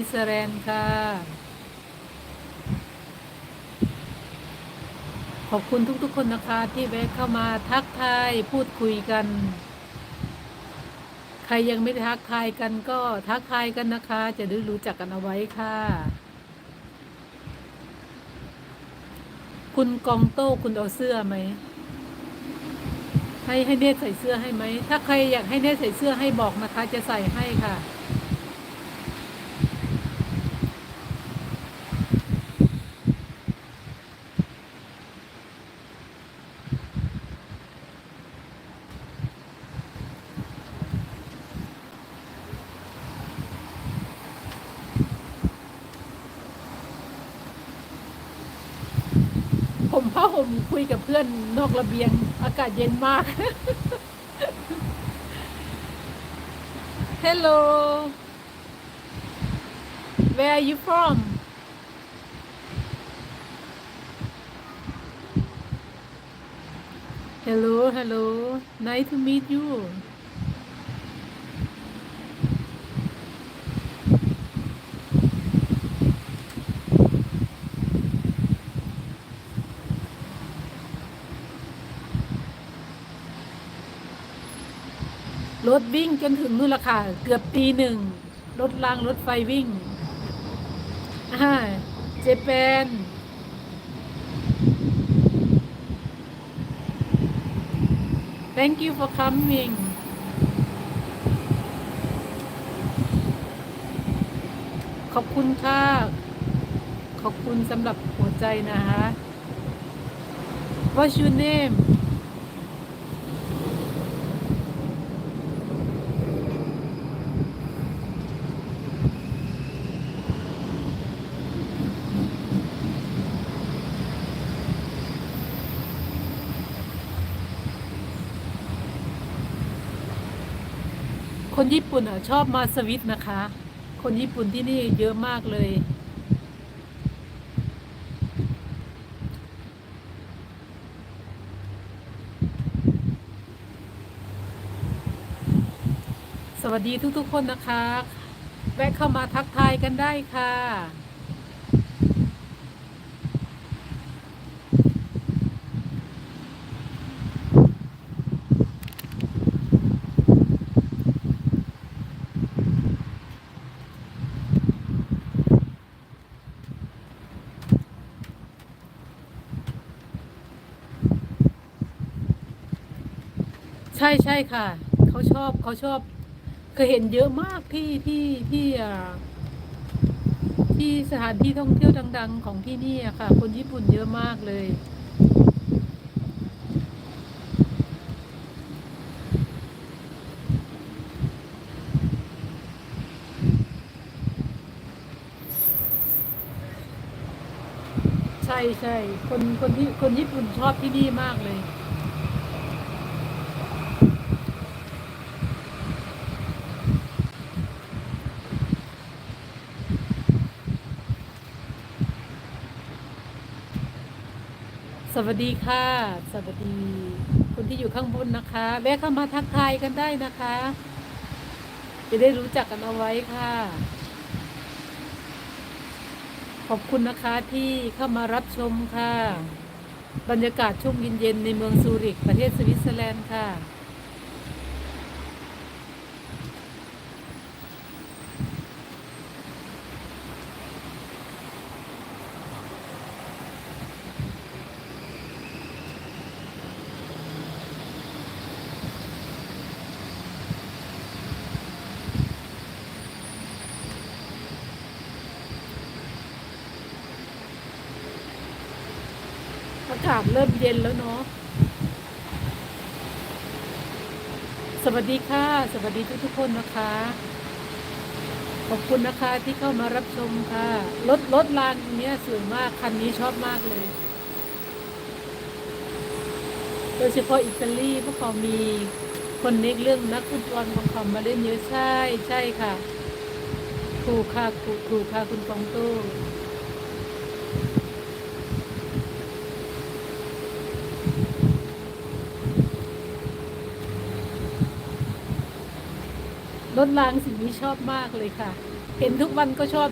อิสราเอลค่ะ ขอบคุณทุกๆคนนะคะที่แวะเข้ามาทักทายพูดคุยกัน ใครยังไม่ได้ทักทายกันก็ทักทายกันนะคะ จะได้รู้จักกันเอาไว้ค่ะ คุณกองโต้คุณเอาเสื้อไหมให้ให้เนตใส่เสื้อให้ไหม ถ้าใครอยากให้เนตใส่เสื้อให้บอกนะคะ จะใส่ให้ค่ะ ผมผ้าห่มคุยกับเพื่อนนอกระเบียง อากาศเย็นมาก Hello Where are you from Hello Hello Nice to meet you รถวิ่งจนถึงนู่นละค่ะ เกือบตีหนึ่ง รถรางรถไฟวิ่งอ่าเจแปน thank you for coming ขอบคุณค่ะ ขอบคุณสำหรับหัวใจนะคะ What's your name คนญี่ปุ่นอะชอบมาสวิตนะคะ คนญี่ปุ่นที่นี่เยอะมากเลย สวัสดีทุกๆคนนะคะ แวะเข้ามาทักทายกันได้ค่ะ ใช่ใช่ค่ะ เขาชอบเขาชอบเคยเห็นเยอะมากที่ที่ที่อ่าที่สถานที่ท่องเที่ยวดัง ๆ ของที่นี่อะค่ะ คนญี่ปุ่นเยอะมากเลย ใช่ใช่คนคนที่คนญี่ปุ่นชอบที่นี่มากเลย วัสดีค่ะ สวัสดี คนที่อยู่ข้างบนนะคะ แวะเข้ามาทักทายกันได้นะคะ จะได้รู้จักกันเอาไว้ค่ะ ขอบคุณนะคะที่เข้ามารับชมค่ะ บรรยากาศช่วงเย็นๆในเมืองซูริกประเทศสวิตเซอร์แลนด์ค่ะ อากาศเริ่มเย็นแล้วเนาะ สวัสดีค่ะ สวัสดีทุกทุกๆคนนะคะ ขอบคุณนะคะที่เข้ามารับชมค่ะ รถรถรางเนี้ยสวยมาก คันนี้ชอบมากเลย โดยเฉพาะอิตาลีพวกเขามีคนเน็กเรื่องนักฟุตบอลของเขามาเล่นเยอะใช่ใช่ค่ะถูกค่ะถูกถูค่ะคุณฟองโต้ รถรางสิ่งนี้ชอบมากเลยค่ะ เห็นทุกวันก็ชอบ